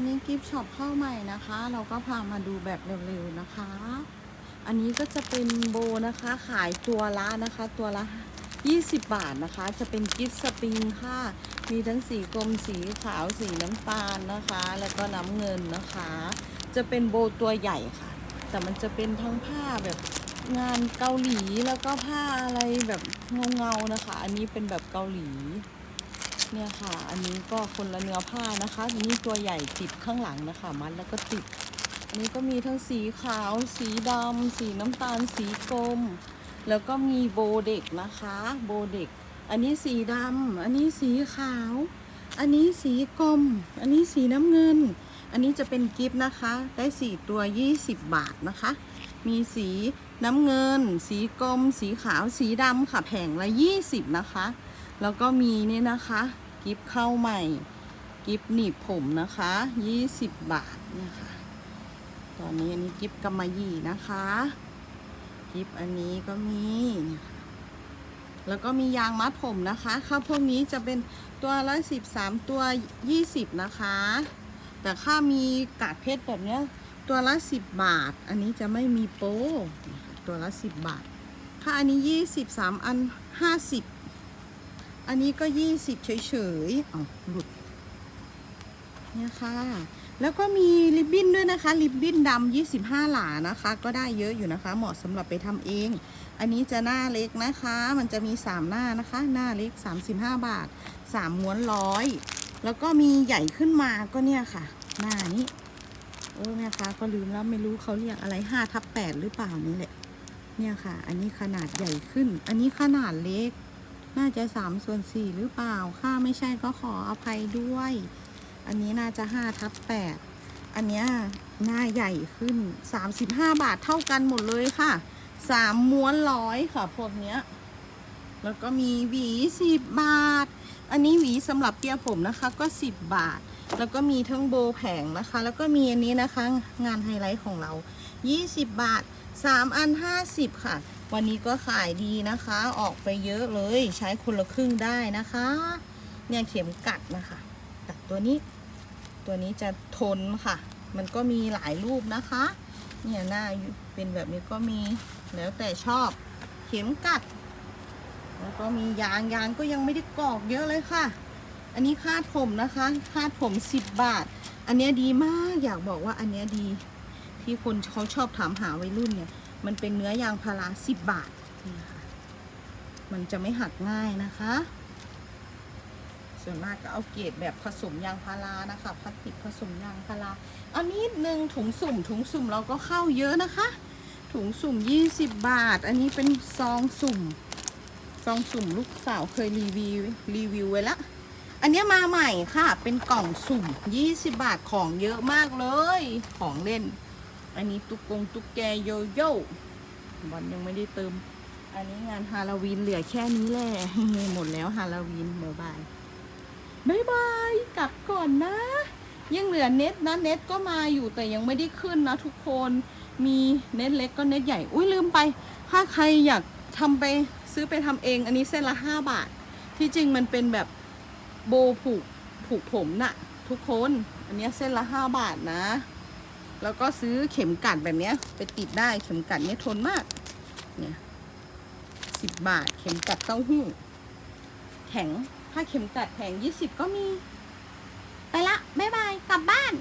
อนนี้กิฟช็อปเข้าใหม่นะคะ เราก็พามาดูแบบเร็วๆนะคะ อันนี้ก็จะเป็นโบนะคะ ขายตัวละนะคะ ตัวละ20 บาทนะคะ จะเป็นกิฟสปริงค่ะ มีทั้งสีกรมสีขาวสีน้ำตาลนะคะ แล้วก็น้ำเงินนะคะ จะเป็นโบตัวใหญ่ค่ะ แต่มันจะเป็นทั้งผ้าแบบงานเกาหลีแล้วก็ผ้าอะไรแบบเงาๆนะคะ อันนี้เป็นแบบเกาหลี เนี่ยค่ะ อันนี้ก็คนละเนื้อผ้านะคะนนี้ตัวใหญ่ติดข้างหลังนะคะ มัดแล้วก็ติด อันนี้ก็มีทั้งสีขาว สีดำสีน้ำตาล สีกรมแล้วก็มีโบเด็กนะคะ โบเด็ก อันนี้สีดำอันนี้สีขาว อันนี้สีกรมอันนี้สีน้ำเงิน อันนี้จะเป็นกิฟต์นะคะ ได้สี่ตัว 20 บาทนะคะ มีสีน้ำเงิน สีกรมสีขาว สีดำค่ะ แผงละ 20 นะคะแล้วก็มีนี่นะคะ กิฟเข้าใหม่ กิฟหนีบผมนะคะ20บาทเนี่ยค่ะ ตอนนี้อันนี้กิฟกำมะหยี่นะคะ กิฟอันนี้ก็มีเนี่ยค่ะแล้วก็มียางมัดผมนะคะค่าพวกนี้จะเป็นตัวละ13ตัว20นะคะ แต่ค่ามีกากเพชรแบบเนี้ยตัวละ10บาท อันนี้จะไม่มีโป้ตัวละ10บาทถ้าอันนี้20 3อัน50 อันนี้ก็20เฉยๆเอหลุดเนี่ยค่ะ แล้วก็มีริบบิ้นด้วยนะคะ ริบบิ้นดำ25หลานะคะ ก็ได้เยอะอยู่นะคะ เหมาะสำหรับไปทำเอง อันนี้จะหน้าเล็กนะคะ มันจะมี3หน้านะคะ หน้าเล็ก35บาท3ม้วนร้อยแล้วก็มีใหญ่ขึ้นมาก็เนี่ยค่ะ หน้านี้โอ้แม่ค้าก็ลืมแล้วไม่รู้เขาเรียกอะไร5ทับ8หรือเปล่านี่แหละ เนี่ยค่ะ อันนี้ขนาดใหญ่ขึ้น อันนี้ขนาดเล็ก น่าจะ3ส่วน4หรือเปล่า ค่าไม่ใช่ก็ขออภัยด้วย อันนี้น่าจะ5ทับ8อันเนี้ยหน้าใหญ่ขึ้น35บาทเท่ากันหมดเลยค่ะสามม้วนร้อยค่ะ พวกเนี้ย แล้วก็มีหวี10บาท อันนี้หวีสำหรับเปียผมนะคะ ก็10บาท แล้วก็มีทั้งโบแผงนะคะ แล้วก็มีอันนี้นะคะ งานไฮไลท์ของเรา20บาท 3อัน50ค่ะ วันนี้ก็ขายดีนะคะ ออกไปเยอะเลยใช้คนละครึ่งได้นะคะ เนี่ยเข็มกัดนะคะกัดตัวนี้ ตัวนี้จะทนค่ะ มันก็มีหลายรูปนะคะ เนี่ยหน้าเป็นแบบนี้ก็มีแล้วแต่ชอบเข็มกัด แล้วก็มียางยางก็ยังไม่ได้กรอกเยอะเลยค่ะ อันนี้คาดผมนะคะ คาดผม 10 บาท อันนี้ดีมากอยากบอกว่าอันนี้ดี ที่คนเขาชอบถามหาวัยรุ่นเนี่ย มันเป็นเนื้อยางพารา10บบาทนี่ค่ะ มันจะไม่หักง่ายนะคะ ส่วนมากก็เอาเกรดแบบผสมยางพารานะคะพลาสติกผสมยางพาราอานิดนึงถุงสุ่ม ถุงสุ่มเราก็เข้าเยอะนะคะ ถุงสุ่ม 20 บาท อันนี้เป็นซองสุ่ม ซองสุ่มลูกสาวเคยรีวิวรีวิวไว้ละอันนี้มาใหม่ค่ะ เป็นกล่องสุ่ม 20 บาทของเยอะมากเลย ของเล่น อันนี้ตุ๊กกงตุ๊กแกโยโย่บอลยังไม่ได้เติม อันนี้งานฮาโลวีนเหลือแค่นี้แหละ หมดแล้วฮาโลวีนบ๊ายบายบ๊ายบายกลับก่อนนะ ยังเหลือเน็ตนะเน็ตก็มาอยู่แต่ยังไม่ได้ขึ้นนะทุกคนมีเน็ตเล็กก็เน็ตใหญ่ อุ้ยลืมไป ถ้าใครอยากทำไปซื้อไปทำเอง อันนี้เส้นละ5บาท ที่จริงมันเป็นแบบโบผูกผูกผมน่ะ ทุกคน อันนี้เส้นละ5บาทนะ แล้วก็ซื้อเข็มกัดแบบเนี้ย ไปติดได้เข็มกัดเนี่ยทนมาก เนี่ยสิบบาท เข็มกัดเต้าหู้ แข็ง ถ้าเข็มกัดแข็งยี่สิบก็มี ไปละ บ๊ายบาย กลับบ้าน